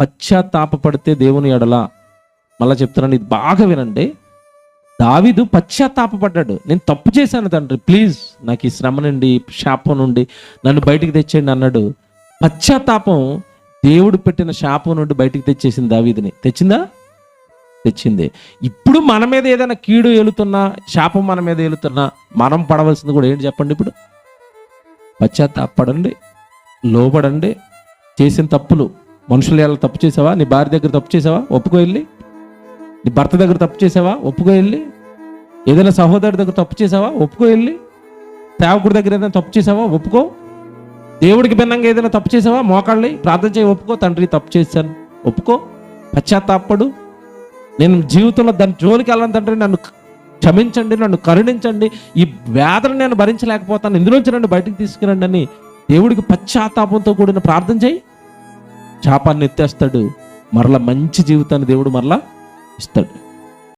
పశ్చాత్తాపపడితే దేవుని ఎడల. మళ్ళా చెప్తున్నాను ఇది బాగా వినండి. దావీదు పశ్చాత్తాపపడ్డాడు. నేను తప్పు చేశాను తండ్రి ప్లీజ్ నాకు ఈ శ్రమ నుండి శాపం నుండి నన్ను బయటికి తెచ్చేయండి అన్నాడు. పశ్చాత్తాపం దేవుడు పెట్టిన శాపం నుండి బయటికి తెచ్చేసింది దావీదిని. తెచ్చిందా? తెచ్చింది. ఇప్పుడు మన మీద ఏదైనా కీడు ఏలుతున్నా శాపం మన మీద ఏలుతున్నా మనం పడవలసింది కూడా ఏంటి చెప్పండి ఇప్పుడు? పశ్చాత్తాపడండి లోబడండి చేసిన తప్పులు. మనుషులు ఎలా తప్పు చేసావా? నీ భార్య దగ్గర తప్పు చేసావా? ఒప్పుకో వెళ్ళి. నీ భర్త దగ్గర తప్పు చేసావా? ఒప్పుకో వెళ్ళి. ఏదైనా సహోదరు దగ్గర తప్పు చేసావా? ఒప్పుకో వెళ్ళి. సేవకుడి దగ్గర ఏదైనా తప్పు చేసావా? ఒప్పుకో. దేవుడికి భిన్నంగా ఏదైనా తప్పు చేసావా? మోకాళ్ళి ప్రార్థన చేయి ఒప్పుకో. తండ్రి తప్పు చేశాను. ఒప్పుకో. పశ్చాత్తాపడు. నేను జీవితంలో దాని జోలికి వెళ్ళను తండ్రి. నన్ను క్షమించండి నన్ను కరుణించండి. ఈ వేదన నేను భరించలేకపోతాను. ఇందులోంచి నన్ను బయటకు తీసుకురండి అని దేవుడికి పశ్చాత్తాపంతో కూడిన ప్రార్థన చేయి. శాపాన్ని ఎత్తేస్తాడు. మరలా మంచి జీవితాన్ని దేవుడు మరలా ఇస్తాడు.